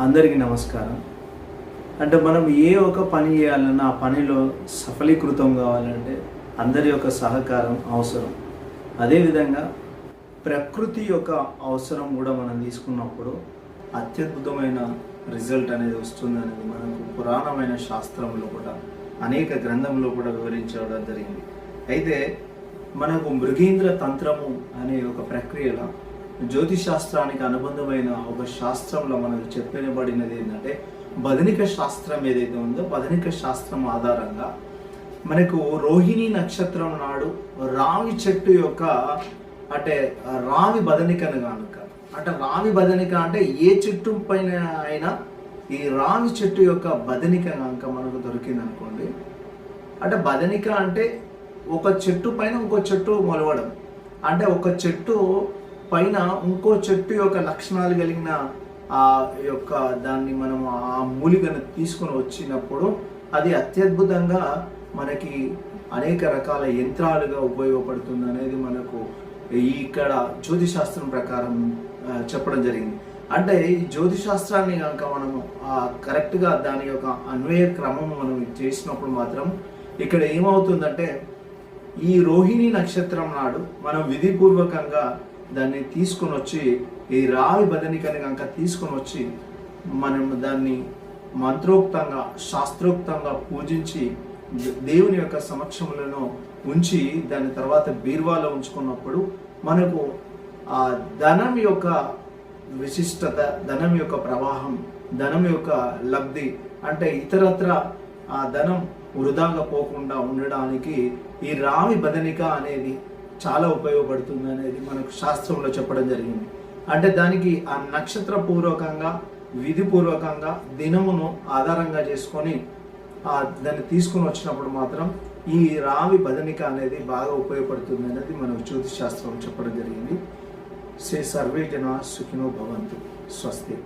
అందరికీ నమస్కారం. అంటే మనం ఏ ఒక పని చేయాలన్నా ఆ పనిలో సఫలీకృతం కావాలంటే అందరి యొక్క సహకారం అవసరం. అదేవిధంగా ప్రకృతి యొక్క అవసరం కూడా మనం తీసుకున్నప్పుడు అత్యద్భుతమైన రిజల్ట్ అనేది వస్తుందనేది మనకు పురాణమైన శాస్త్రంలో కూడా అనేక గ్రంథంలో కూడా వివరించడం జరిగింది. అయితే మనకు మృగేంద్ర తంత్రము అనే ఒక ప్రక్రియలో జ్యోతిష్ శాస్త్రానికి అనుబంధమైన ఒక శాస్త్రంలో మనకు చెప్పబడినది ఏంటంటే బదనిక శాస్త్రం ఏదైతే ఉందో బదనిక శాస్త్రం ఆధారంగా మనకు రోహిణి నక్షత్రం నాడు రావి చెట్టు యొక్క అంటే రావి బదనికను కనుక అంటే రావి బదనిక అంటే ఏ చెట్టు పైన అయినా ఈ రావి చెట్టు యొక్క బదనిక కనుక మనకు దొరికింది అనుకోండి అంటే బదనిక అంటే ఒక చెట్టు పైన ఇంకో చెట్టు మొలవడం. అంటే ఒక చెట్టు పైన ఇంకో చెట్టు యొక్క లక్షణాలు కలిగిన ఆ యొక్క దాన్ని మనం ఆ మూలికను తీసుకొని వచ్చినప్పుడు అది అత్యద్భుతంగా మనకి అనేక రకాల యంత్రాలుగా ఉపయోగపడుతుంది అనేది మనకు ఇక్కడ జ్యోతిశాస్త్రం ప్రకారం చెప్పడం జరిగింది. అంటే ఈ జ్యోతిశాస్త్రాన్ని కనుక మనము కరెక్ట్గా దాని యొక్క అన్వయ క్రమం మనం చేసినప్పుడు మాత్రం ఇక్కడ ఏమవుతుందంటే ఈ రోహిణి నక్షత్రం నాడు మనం విధిపూర్వకంగా దాన్ని తీసుకొని వచ్చి ఈ రావి బదనికని కనుక తీసుకొని వచ్చి మనం దాన్ని మంత్రోక్తంగా శాస్త్రోక్తంగా పూజించి దేవుని యొక్క సమక్షములను ఉంచి దాని తర్వాత బీర్వాలో ఉంచుకున్నప్పుడు మనకు ఆ ధనం యొక్క విశిష్టత ధనం యొక్క ప్రవాహం ధనం యొక్క లబ్ధి అంటే ఇతరత్ర ఆ ధనం వృధాగా పోకుండా ఉండడానికి ఈ రావి బదనిక అనేది చాలా ఉపయోగపడుతుంది అనేది మనకు శాస్త్రంలో చెప్పడం జరిగింది. అంటే దానికి ఆ నక్షత్ర పూర్వకంగా విధిపూర్వకంగా దినమును ఆధారంగా చేసుకొని ఆ దాన్ని తీసుకుని వచ్చినప్పుడు మాత్రం ఈ రావి బదనిక అనేది బాగా ఉపయోగపడుతుంది అనేది మనకు జ్యోతిష్ శాస్త్రం చెప్పడం జరిగింది. సే సర్వే జన సుఖినో భవంతు. స్వస్తి.